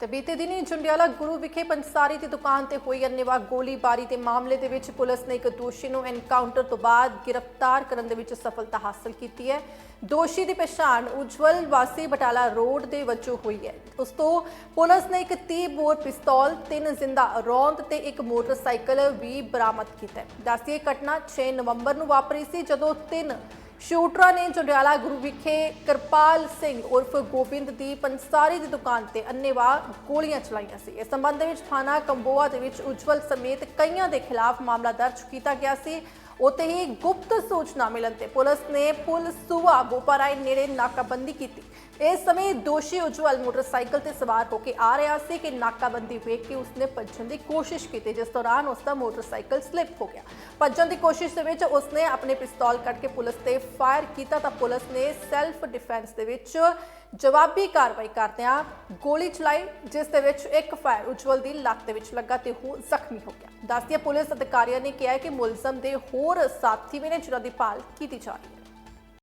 ਤੇ ਬੀਤੇ ਦਿਨੀ ਜੰਡਿਆਲਾ ਗੁਰੂ ਵਿਖੇ ਪੰਸਾਰੀ ਦੀ ਦੁਕਾਨ ਤੇ ਹੋਈ ਅੰਨੇਵਾਹ ਗੋਲੀਬਾਰੀ ਦੇ ਮਾਮਲੇ ਦੇ ਵਿੱਚ ਪੁਲਿਸ ਨੇ ਇੱਕ ਦੋਸ਼ੀ ਨੂੰ ਐਨਕਾਊਂਟਰ ਤੋਂ ਬਾਅਦ ਗ੍ਰਿਫਤਾਰ ਕਰਨ ਦੇ ਵਿੱਚ ਸਫਲਤਾ ਹਾਸਲ ਕੀਤੀ ਹੈ। ਦੋਸ਼ੀ ਦੀ ਪਛਾਣ ਉਜਵਲ ਵਾਸੀ ਬਟਾਲਾ ਰੋਡ ਦੇ ਵਜੋਂ ਹੋਈ ਹੈ। ਉਸ ਤੋਂ ਪੁਲਿਸ ਨੇ ਇੱਕ 30 ਬੋਰ ਪਿਸਤੌਲ, ਤਿੰਨ ਜ਼ਿੰਦਾ ਰੌਂਦ ਤੇ ਇੱਕ ਮੋਟਰਸਾਈਕਲ ਵੀ ਬਰਾਮਦ ਕੀਤਾ ਹੈ। ਦੱਸਿਏ ਘਟਨਾ 6 ਨਵੰਬਰ ਨੂੰ ਵਾਪਰੀ ਸੀ ਜਦੋਂ ਤਿੰਨ ਸ਼ੂਟਰਾਂ ਨੇ ਜੰਡਿਆਲਾ ਗੁਰੂ ਵਿਖੇ ਕਿਰਪਾਲ ਸਿੰਘ ਉਰਫ ਗੋਬਿੰਦ ਦੀ ਪੰਸਾਰੀ ਦੀ ਦੁਕਾਨ ਤੇ ਅੰਨੇਵਾਹ ਗੋਲੀਆਂ ਚਲਾਈਆਂ ਸੀ। ਇਸ ਸੰਬੰਧ ਵਿੱਚ ਥਾਣਾ ਕੰਬੋਆ ਦੇ ਵਿੱਚ ਉਜਵਲ ਸਮੇਤ ਕਈਆਂ ਦੇ ਖਿਲਾਫ ਮਾਮਲਾ ਦਰਜ ਕੀਤਾ ਗਿਆ ਸੀ। ਉੱਥੇ ਹੀ ਗੁਪਤ ਸੂਚਨਾ ਮਿਲਣ ਤੇ ਪੁਲਿਸ ਨੇ ਪੁਲ ਸੁਵਾ ਬੋਪਾਰਾਈ ਨੇੜੇ ਨਾਕਾਬੰਦੀ ਕੀਤੀ। ਇਸ ਸਮੇਂ ਦੋਸ਼ੀ ਉਜਵਲ ਮੋਟਰਸਾਈਕਲ ਤੇ ਸਵਾਰ ਹੋ ਕੇ ਆ ਰਿਹਾ ਸੀ ਕਿ ਨਾਕਾਬੰਦੀ ਵੇਖ ਕੇ ਉਸਨੇ ਭੱਜਣ ਦੀ ਕੋਸ਼ਿਸ਼ ਕੀਤੀ, ਜਿਸ ਦੌਰਾਨ ਉਸਦਾ ਮੋਟਰਸਾਈਕਲ ਸਲਿੱਪ ਹੋ ਗਿਆ। ਭੱਜਣ ਦੀ ਕੋਸ਼ਿਸ਼ ਦੇ ਵਿੱਚ ਉਸਨੇ ਆਪਣੇ ਪਿਸਤੌਲ ਕੱਢ ਕੇ ਪੁਲਿਸ ਤੇ ਫਾਇਰ ਕੀਤਾ ਤਾਂ ਪੁਲਿਸ ਨੇ ਸੈਲਫ ਡਿਫੈਂਸ ਦੇ ਵਿੱਚ ਜਵਾਬੀ ਕਾਰਵਾਈ ਕਰਦਿਆਂ ਗੋਲੀ ਚਲਾਈ, ਜਿਸ ਦੇ ਵਿੱਚ ਇੱਕ ਫਾਇਰ ਉਜਵਲ ਦੀ ਲੱਕ ਦੇ ਵਿੱਚ ਲੱਗਾ ਤੇ ਉਹ ਜ਼ਖਮੀ ਹੋ ਗਿਆ। ਦੱਸਦੀ ਪੁਲਿਸ ਅਧਿਕਾਰੀਆਂ ਨੇ ਕਿਹਾ ਕਿ ਮੁਲਜ਼ਮ ਦੇ ਹੋਰ ਸਾਥੀ ਵੀ ਨੇ, ਜਿਨ੍ਹਾਂ ਦੀ ਭਾਲ ਕੀਤੀ ਜਾ ਰਹੀ ਹੈ।